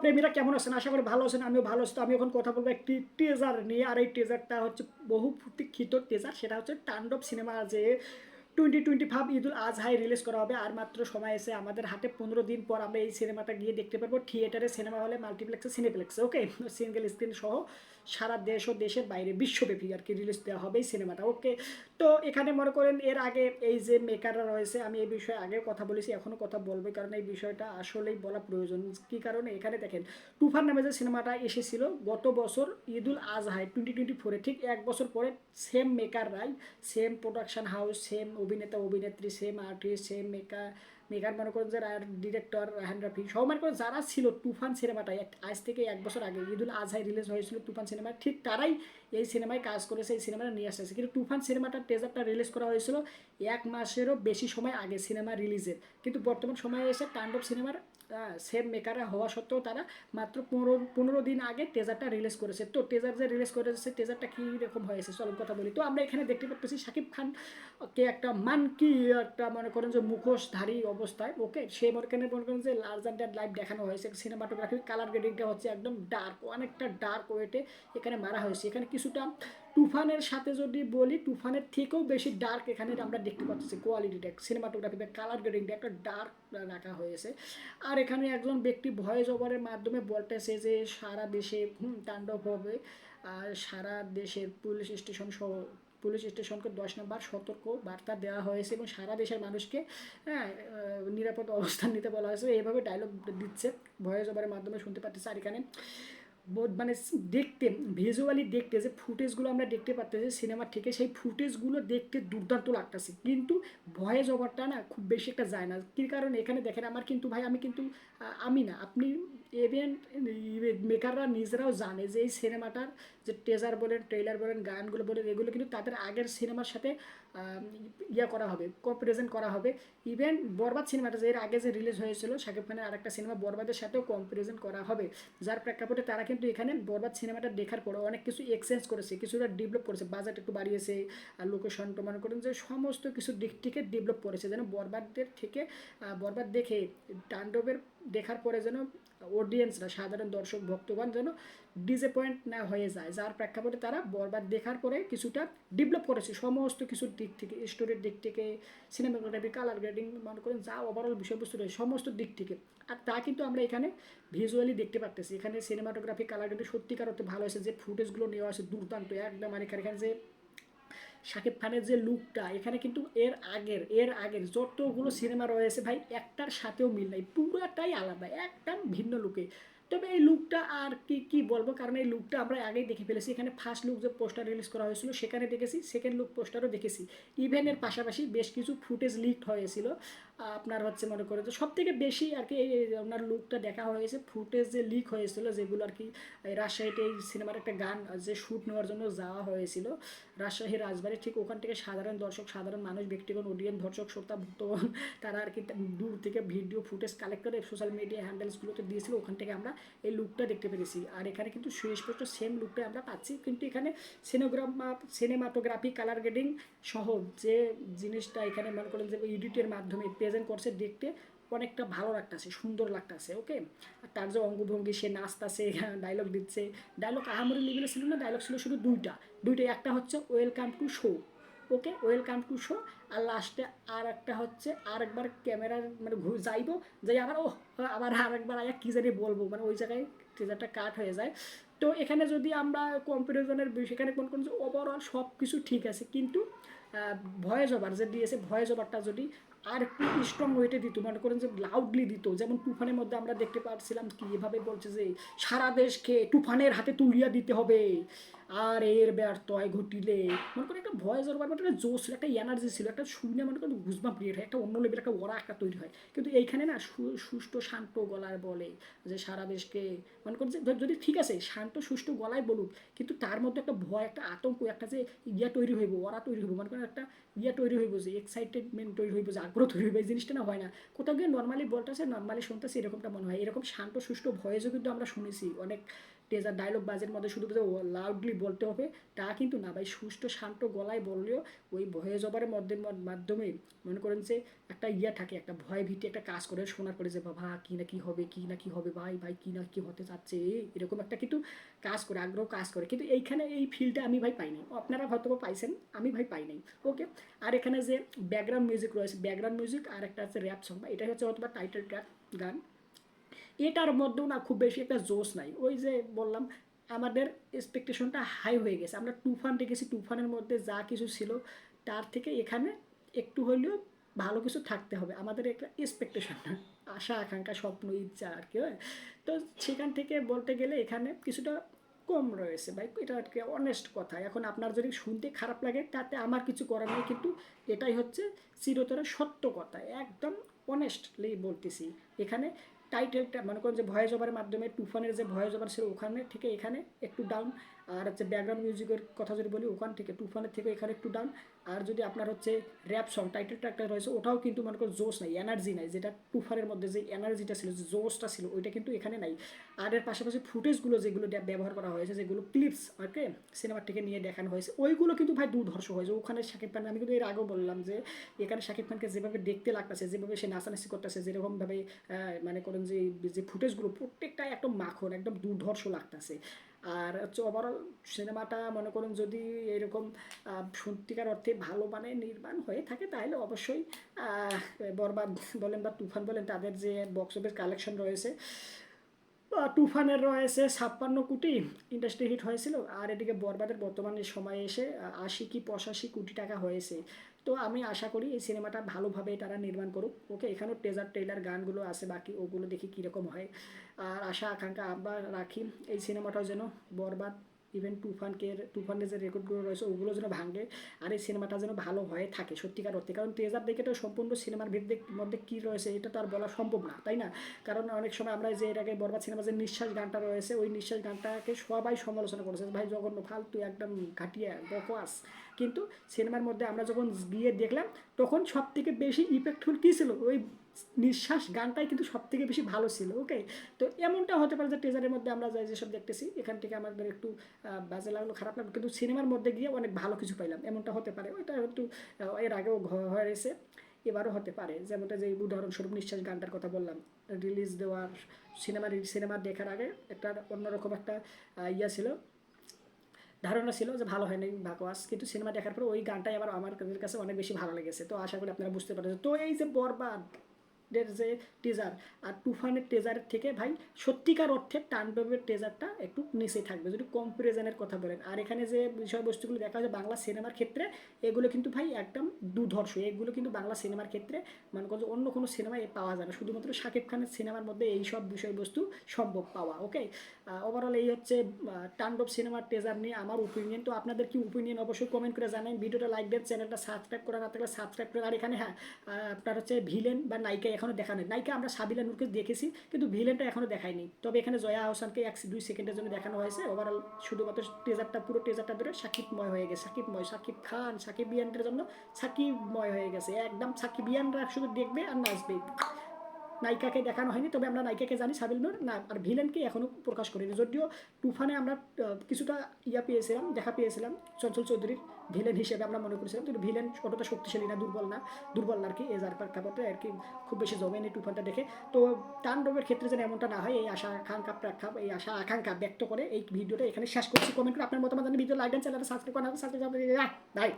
প্রেমীরা কেমন আছেন? আশা করি ভালো আছেন, আমিও ভালো আছি। তো আমি এখন কথা বলব একটি টেজার নিয়ে। আর এই টেজারটা হচ্ছে বহু প্রতীক্ষিত টেজার সেটা হচ্ছে তাণ্ডব সিনেমা। যে টোয়েন্টি টোয়েন্টি ফাইভ ঈদুল আজহাই রিলিজ করা হবে। আর মাত্র সময় এসে আমাদের হাতে পনেরো দিন পর আমরা এই সিনেমাটা গিয়ে দেখতে পারব। থিয়েটারে সিনেমা হলে মাল্টিপ্লেক্সে সিনেপ্লেক্সে ওকে সিঙ্গেল স্ক্রিন সহ সারা দেশ ও দেশের বাইরে বিশ্বব্যাপী আর কি রিলিজ দেওয়া হবে এই সিনেমাটা ওকে তো এখানে মনে করেন এর আগে এই যে মেকাররা রয়েছে, আমি এই বিষয়ে আগেও কথা বলেছি এখনও কথা বলব কারণ এই বিষয়টা আসলেই বলা প্রয়োজন। কি কারণে? এখানে দেখেন, তুফান নামে যে সিনেমাটা এসেছিল, গত বছর ঈদুল আজহায় টোয়েন্টি টোয়েন্টি ফোরে ঠিক এক বছর পরে সেম মেকাররাই সেম প্রোডাকশন হাউস সেম অভিনেতা, অভিনেত্রী সেম আর্টিস্ট সেম মেকা মেকার মনে করেন যে ডিরেক্টর রাহান রাফি সব মনে করেন যারা ছিল তুফান সিনেমাটা আজ থেকে এক বছর আগে ঈদুল আজহায় রিলিজ হয়েছিল তুফান সিনেমা ঠিক তারাই এই সিনেমায় কাজ করেছে, এই সিনেমাটা নিয়ে আসতেছে কিন্তু তুফান সিনেমাটার টেজারটা রিলিজ করা হয়েছিল এক মাসেরও বেশি সময় আগে সিনেমা রিলিজের কিন্তু বর্তমান সময়ে এসে তাণ্ডব সিনেমার সেম মেকাররা হওয়া সত্ত্বেও তারা মাত্র পনেরো পনেরো দিন আগে টেজারটা রিলিজ করেছে। তো টেজার যে রিলিজ করেছে টেজারটা কী রকম হয়েছে চলুন কথা বলি। তো আমরা এখানে দেখতে পাচ্ছি শাকিব খান কে একটা মান কি একটা মনে করেন যে মুখোশধারী অবস্থায়। ওকে সে মনে করেন মনে করেন যে লার্জ অ্যান্ড লাইভ দেখানো হয়েছে। সিনেমাটোগ্রাফি কালার গ্রেডিংটা হচ্ছে একদম ডার্ক অনেকটা ডার্ক ওয়েটে এখানে মারা হয়েছে। এখানে কিছুটা তুফানের সাথে যদি বলি, তুফানের থেকেও বেশি ডার্ক এখানে আমরা দেখতে পাচ্ছি কোয়ালিটিটা সিনেমাটোগ্রাফি বা কালার গ্রেডিংটা একটা ডার্ক রাখা হয়েছে। আর এখানে একজন ব্যক্তি ভয়েস ওভারের মাধ্যমে বলতেছে যে, সারা দেশে তাণ্ডব হবে। আর সারা দেশের পুলিশ স্টেশন সহ, পুলিশ স্টেশনকে দশ নম্বর সতর্ক বার্তা দেওয়া হয়েছে এবং সারা দেশের মানুষকে হ্যাঁ নিরাপদ অবস্থান নিতে বলা হয়েছে। এইভাবে ডায়লগ দিচ্ছে ভয়েস ওভারের মাধ্যমে শুনতে পাচ্ছি। আর এখানে মানে দেখতে ভিজুয়ালি দেখতে যে ফুটেজগুলো আমরা দেখতে পাচ্তেছি সিনেমার থেকে, সেই ফুটেজগুলো দেখতে দুর্দান্ত লাগতেছে। কিন্তু ভয়েস ওভারটা না খুব বেশি একটা যায় না। কী কারণ? এখানে দেখেন, আমার কিন্তু ভাই, আমি কিন্তু আমি না, আপনি ইভেন্ট মেকাররা নিজেরাও জানে যে এই সিনেমাটার যে টেজার বলেন ট্রেলার বলেন, গানগুলো বলেন, এগুলো কিন্তু তাদের আগের সিনেমার সাথে ইয়া করা হবে কম্পারিজন করা হবে। ইভেন বরবাদ সিনেমাটা যে এর আগে যে রিলিজ হয়েছিল, শাকিব খানের আরেকটা সিনেমা বরবাদের সাথেও কম্পারিজন করা হবে। যার প্রেক্ষাপটে তারা কিন্তু এখানে বরবাদ সিনেমাটা দেখার পরে অনেক কিছু এক্সচেঞ্জ করেছে, কিছুটা ডেভেলপ করেছে বাজেট একটু বাড়িয়েছে, আর লোকেশনটা মনে করেন যে সমস্ত কিছু দিক থেকে ডেভেলপ করেছে, যেন বরবাদদের থেকে বরবাদ দেখে, তাণ্ডবের দেখার পরে যেন অডিয়েন্সরা সাধারণ দর্শক, ভক্তগণ যেন ডিসঅ্যাপয়েন্ট না হয়ে যায়। যার প্রেক্ষাপটে তারা বরবাদ দেখার পরে কিছুটা ডেভেলপ করেছে। সমস্ত কিছুর দিক থেকে স্টোরির দিক থেকে সিনেমাটোগ্রাফি কালার গ্রেডিং মনে করেন যা ওভারঅল বিষয়বস্তু রয়েছে, সমস্ত দিক থেকে। আর তা কিন্তু আমরা এখানে ভিজুয়ালি দেখতে পারতেছি। এখানে সিনেমাটোগ্রাফি কালার গ্রেডিং সত্যিকার অর্থে ভালো হয়েছে। যে ফুটেজগুলো নেওয়া আছে দুর্দান্ত, একদম আর এখানে যে শাকিব খানের যে লুকটা, এখানে কিন্তু এর আগের এর আগের যতগুলো সিনেমা রয়েছে ভাই, একটার সাথেও মিল নাই, পুরোটাই আলাদা, একদম ভিন্ন লুকে। তবে এই লুকটা আর কি কি বলব? কারণ এই লুকটা আমরা আগেই দেখে ফেলেছি। এখানে ফার্স্ট লুক যে পোস্টার রিলিজ করা হয়েছিল, সেখানে দেখেছি সেকেন্ড লুক পোস্টারও দেখেছি। ইভেনের পাশাপাশি বেশ কিছু ফুটেজ লিক হয়েছিল। আপনার হচ্ছে মনে করে যে সব থেকে বেশি আর কি এই আপনার লুকটা দেখা হয়েছে ফুটেজ যে লিক হয়েছিল, যেগুলো আর কি রাজশাহীতে এই সিনেমার একটা গান, যে শ্যুট নেওয়ার জন্য যাওয়া হয়েছিল, রাজশাহী রাজবাড়ি, ঠিক ওখান থেকে সাধারণ দর্শক, সাধারণ মানুষ, ব্যক্তিগণ অডিয়েন্স দর্শক, শ্রোতা, ভক্তগণ, তারা আর কি দূর থেকে ভিডিও ফুটেজ কালেক্ট করে সোশ্যাল মিডিয়া হ্যান্ডেলসগুলোতে দিয়েছিল, ওখান থেকে আমরা এই লুকটা দেখতে পেরেছি। আর এখানে কিন্তু সুস্পষ্ট সেম লুকটা আমরা পাচ্ছি, কিন্তু এখানে সিনেগ্রাম সিনেমাটোগ্রাফি কালার গ্রেডিং সহ যে জিনিসটা এখানে মনে করেন যে এডিটের মাধ্যমে প্রেজেন্ট করছে দেখতে অনেকটা ভালো লাগতেছে, সুন্দর লাগতেছে ওকে আর তার যে অঙ্গভঙ্গি, সে নাচতাছে ডায়লগ দিচ্ছে। ডায়লগ আহামরি লেভেলে ছিল না ডায়লগ ছিল শুধু দুইটা। দুইটা একটা হচ্ছে welcome to show okay welcome to show আর লাস্টে আর একটা হচ্ছে আর একবার ক্যামেরা মানে ঘুরে যাইবো, যাই আবার ও আবার আর একবার আয়া কী জানি বলব মানে ওই জায়গায় ট্রেজারটা কাট হয়ে যায়। তো এখানে যদি আমরা কম্পারিজনের বিষয় এখানে কোন কোন ওভারঅল সব কিছু ঠিক আছে, কিন্তু ভয়েস ওভার, যে দিয়েছে ভয়েস ওভারটা যদি আর একটু স্ট্রং ওয়েটে দিত, মনে করেন যে লাউডলি দিত, যেমন তুফানের মধ্যে আমরা দেখতে পাচ্ছিলাম কি, এভাবে বলছে যে সারা দেশকে তুফানের হাতে তুলিয়া দিতে হবে। আর এর ব্যর্থয় ঘটিলে। মনে করেন একটা ভয়েস ওভার মানে একটা জোশ একটা এনার্জি ছিল, একটা শুনে মনে করেন গুজবাম ক্রিয়েট হয়, একটা অন্য লেভেল একটা ওরা একটা তৈরি হয়। কিন্তু এইখানে না সু- সুষ্ঠু শান্ত গলার বলে যে সারা দেশকে, মনে করেন যে যদি ঠিক আছে, শান্ত সুষ্ঠু গলায় বলুক, কিন্তু তার মধ্যে একটা ভয়, একটা আতঙ্ক, একটা যে ইয়া তৈরি হইব ওরা তৈরি হইব, মনে করেন একটা ইয়া তৈরি হইব যে এক্সাইটেডমেন্ট তৈরি হইব, যে আগ্রহ তৈরি হইব, এই জিনিসটা না হয় না। কোথাও গিয়ে নর্মালি বলতেছে নর্মালি শুনতেছে, এরকমটা মনে হয়। এরকম শান্ত, সুষ্ঠু ভয়েসও কিন্তু আমরা শুনেছি। অনেক টেজার ডায়লগ বাজের মধ্যে শুধু লাউডলি বলতে হবে। তা কিন্তু না ভাই, সুষ্ঠু, শান্ত গলায় বললেও ওই ভয়েস ওভারের মধ্যে মাধ্যমে মনে করেন যে একটা ইয়া থাকে, একটা ভয় ভীতি, একটা কাজ করে শোনার পরে যে, বাবা, কী না কী হবে, কী না কী হবে, ভাই ভাই, কী না কী হতে যাচ্ছে? এরকম একটা কিন্তু কাজ করে, আগ্রহ কাজ করে। কিন্তু এইখানে এই ফিলটা আমি ভাই পাইনি আপনারা হয়তো পাইছেন, আমি ভাই পাই নাই। ওকে আর এখানে যে ব্যাকগ্রাউন্ড মিউজিক রয়েছে ব্যাকগ্রাউন্ড মিউজিক আর একটা আছে র্যাপ সং এটাই হচ্ছে হয়তো টাইটেল ট্র্যাক গান। এটার মধ্যেও না খুব বেশি একটা জোশ নাই। ওই যে বললাম, আমাদের এক্সপেকটেশনটা হাই হয়ে গেছে। আমরা তুফান দেখেছি, তুফানের মধ্যে যা কিছু ছিল, তার থেকে এখানে একটু হলেও ভালো কিছু থাকতে হবে। আমাদের একটা এক্সপেকটেশন আশা, আকাঙ্ক্ষা, স্বপ্ন, ইচ্ছা আর কি, হয়। তো সেখান থেকে বলতে গেলে এখানে কিছুটা কম রয়েছে। ভাই, এটা আর কি অনেস্ট কথা। এখন আপনার যদি শুনতে খারাপ লাগে, তাতে আমার কিছু করার নেই, কিন্তু এটাই হচ্ছে চিরতরে সত্য কথা। একদম অনেস্টলি বলতেছি। এখানে টাইটেলটা মনে করেন যে ভয়েস ওভারের মাধ্যমে টুফানের যে ভয়েস ওভার ছিল ওখানে থেকে এখানে, একটু ডাউন আর হচ্ছে ব্যাকগ্রাউন্ড মিউজিকের কথা যদি বলি, ওখান থেকে তুফানের থেকে এখানে একটু ডাউন আর যদি আপনার হচ্ছে র্যাপ সং টাইটেল ট্র্যাকটা রয়েছে, ওটাও কিন্তু মনে করেন জোশ নাই এনার্জি নাই, যেটা তুফানের মধ্যে যে এনার্জিটা ছিল, যে জোশটা ছিল, ওইটা কিন্তু এখানে নাই। আর এর পাশাপাশি ফুটেজগুলো যেগুলো ব্যবহার করা হয়েছে, যেগুলো ক্লিপস ওকে সিনেমার থেকে নিয়ে দেখানো হয়েছে, ওইগুলো কিন্তু ভাই দুর্ধর্ষ হয়েছে। ওখানে শাকিব খান, আমি কিন্তু এর আগেও বললাম যে, এখানে শাকিব খানকে যেভাবে দেখতে লাগতেছে, যেভাবে সে নাচানাচি করতেছে যেরকমভাবে মানে করেন যে যে ফুটেজগুলো প্রত্যেকটা একদম মাখন, একদম দুর্ধর্ষ লাগতেছে। আর হচ্ছে ওভারঅল সিনেমাটা মনে করুন যদি এরকম সত্যিকার অর্থে ভালো মানে নির্মাণ হয়ে থাকে, তাহলে অবশ্যই বরবাদ বলেন বা তুফান বলেন, তাদের যে বক্স অফিস কালেকশন রয়েছে তুফানের রয়েছে ছাপ্পান্ন কোটি ইন্ডাস্ট্রি হিট হয়েছিল, আর এদিকে বরবাদের বর্তমানে সময়ে এসে আশি কি পঁচাশি কোটি টাকা হয়েছে। তো আমি আশা করি এই সিনেমাটা ভালোভাবে তারা নির্মাণ করুক। ওকে, এখানেও টেজার ট্রেলার গানগুলো আছে, বাকি ওগুলো দেখি কীরকম হয়। আর আশা, আকাঙ্ক্ষা আবার রাখি, এই সিনেমাটাও যেন বরবাদ ইভেন তুফানকে তুফানের যে রেকর্ডগুলো রয়েছে, ওগুলো যেন ভাঙে আর এই সিনেমাটা যেন ভালো হয়ে থাকে, সত্যিকার অর্থে। কারণ তেজার দেখে তো সম্পূর্ণ সিনেমার ভিত্তিক মধ্যে কী রয়েছে, এটা তো আর বলা সম্ভব না, তাই না? কারণ অনেক সময় আমরা যে আগে বরবাদ সিনেমা যে নিঃশ্বাস গানটা রয়েছে, ওই নিঃশ্বাস গানটাকে সবাই সমালোচনা করেছে ভাই জঘন্য, ফালতু, একদম ঘাটিয়া বকওয়াস কিন্তু সিনেমার মধ্যে আমরা যখন গিয়ে দেখলাম, তখন সব থেকে বেশি ইফেক্টফুল কী ছিল? ওই নিঃশ্বাস গানটাই কিন্তু সব থেকে বেশি ভালো ছিল ওকে তো এমনটা হতে পারে যে টেজারের মধ্যে আমরা যাই যেসব দেখতেছি, এখান থেকে আমাদের একটু বাজে লাগল, খারাপ লাগল, কিন্তু সিনেমার মধ্যে গিয়ে অনেক ভালো কিছু পাইলাম, এমনটা হতে পারে। ওইটা একটু এর আগেও হয়েছে এবারও হতে পারে। যেমনটা যে উদাহরণস্বরূপ নিঃশ্বাস গানটার কথা বললাম রিলিজ দেওয়ার, সিনেমা সিনেমা দেখার আগে একটা অন্যরকম একটা ইয়া ছিল, ধারণা ছিল যে ভালো হয়নি বাকওয়াস, কিন্তু সিনেমা দেখার পর ওই গানটাই আবার আমার কাছে অনেক বেশি ভালো লেগেছে। তো আশা করি আপনারা বুঝতে পারছেন। তো এই যে বরবাদ এর যে টেজার। আর তুফানের টেজারের থেকে ভাই, সত্যিকার অর্থে তাণ্ডবের টেজারটা একটু নিচে থাকবে, যদি কম্পারিজনের কথা বলেন। আর এখানে যে বিষয়বস্তুগুলো দেখা যায় বাংলা সিনেমার ক্ষেত্রে, এগুলো কিন্তু ভাই একদম দুধর্ষ এগুলো কিন্তু বাংলা সিনেমার ক্ষেত্রে, মনে করো যে অন্য কোনো সিনেমায় পাওয়া যায় না। শুধুমাত্র শাকিব খানের সিনেমার মধ্যে এই সব বিষয়বস্তু সম্ভব পাওয়া ওকে ওভারঅল এই হচ্ছে তাণ্ডব সিনেমার টেজার নিয়ে আমার ওপিনিয়ন তো আপনাদের কি ওপিনিয়ন অবশ্যই কমেন্ট করে জানান ভিডিওটা লাইক দেন চ্যানেলটা সাবস্ক্রাইব করা না থাকলে সাবস্ক্রাইব করে আর এখানে হ্যাঁ আপনার হচ্ছে ভিলেন বা নায়িকা এখনও দেখা নেই। নায়িকা আমরা সাবিলা নূরকে দেখেছি, কিন্তু ভিলেনটা এখনও দেখায়নি। তবে এখানে জয়া আহসানকে এক, দুই সেকেন্ডের জন্য দেখানো হয়েছে। ওভারঅল শুধুমাত্র টেজারটা পুরো টেজারটা ধরে সাকিবময় হয়ে গেছে। সাকিবময়, সাকিব খান, সাকিব বিয়ানদের জন্য সাকিবময় হয়ে গেছে। একদম সাকিব বিয়ানরা শুধু দেখবে আর নাচবে। নায়িকাকে দেখানো হয়নি, তবে আমরা নায়িকাকে জানি সাবিল নূর। না, আর ভিলেনকে এখনও প্রকাশ করিনি। যদিও তুফানে আমরা কিছুটা ইয়া পেয়েছিলাম, দেখা পেয়েছিলাম, চঞ্চল চৌধুরীর ভিলেন হিসেবে আমরা মনে করেছিলাম, কিন্তু ভিলেন অতটা শক্তিশালী না, দুর্বল না দুর্বল না আর কি এজার প্রেক্ষাপটে আর কি, খুব বেশি জমেনি তুফানটা দেখে। তো তাণ্ডবের ক্ষেত্রে যেন এমনটা না হয়, এই আশা আকাঙ্ক্ষা প্রেক্ষাপ এই আশা আকাঙ্ক্ষা ব্যক্ত করে এই ভিডিওটা এখানে শেষ করছি। কমেন্ট করে আপনার মতামত জানিয়ে ভিডিও লাইক দেন চ্যানেলটা সাবস্ক্রাইব করেন সাবস্ক্রাইব করে বাই!